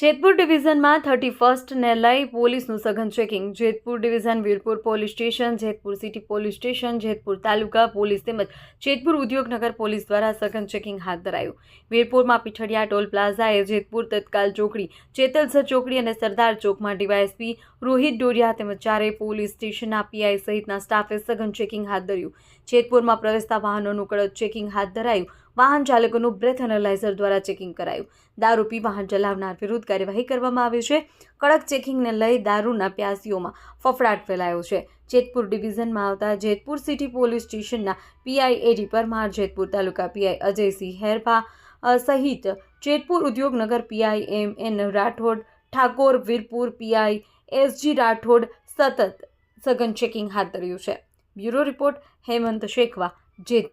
Jetpur ડિવિઝનમાં thirty ફર્સ્ટને લઈ પોલીસનું સઘન checking. Jetpur division, Virpur police station, Jetpur city police station, Jetpur taluka police તેમજ Jetpur Udyognagar police દ્વારા સઘન ચેકિંગ હાથ ધરાયું. વીરપુરમાં પીછડિયા ટોલ પ્લાઝાએ જેતપુર તત્કાલ ચોકડી, ચેતલસર ચોકડી અને સરદાર ચોકમાં ડીવાયએસપી રોહિત ડોરિયા તેમજ ચારેય પોલીસ સ્ટેશનના પીઆઈ સહિતના સ્ટાફે સઘન ચેકિંગ હાથ ધર્યું. જેતપુરમાં પ્રવેશતા વાહનોનું કડક ચેકિંગ હાથ ધરાયું. વાહન ચાલકોનું બ્રેથ એનાલાઇઝર દ્વારા ચેકિંગ કરાયું. દારૂ પી વાહન ચલાવનાર વિરુદ્ધ કાર્યવાહી કરવામાં આવી છે. કડક ચેકિંગને લઈ દારૂના પ્યાસીઓમાં ફફડાટ ફેલાયો છે. જેતપુર ડિવિઝનમાં આવતા જેતપુર સિટી પોલીસ સ્ટેશનના PI A D Parmar Jetpur taluka PI Ajaysinh Herbha સહિત Jetpur Udyognagar PI M N Rathod, Thakor, Virpur PI S G Rathod સતત સઘન ચેકિંગ હાથ ધર્યું છે. Bureau report Hemant Shekhawa Jetpur.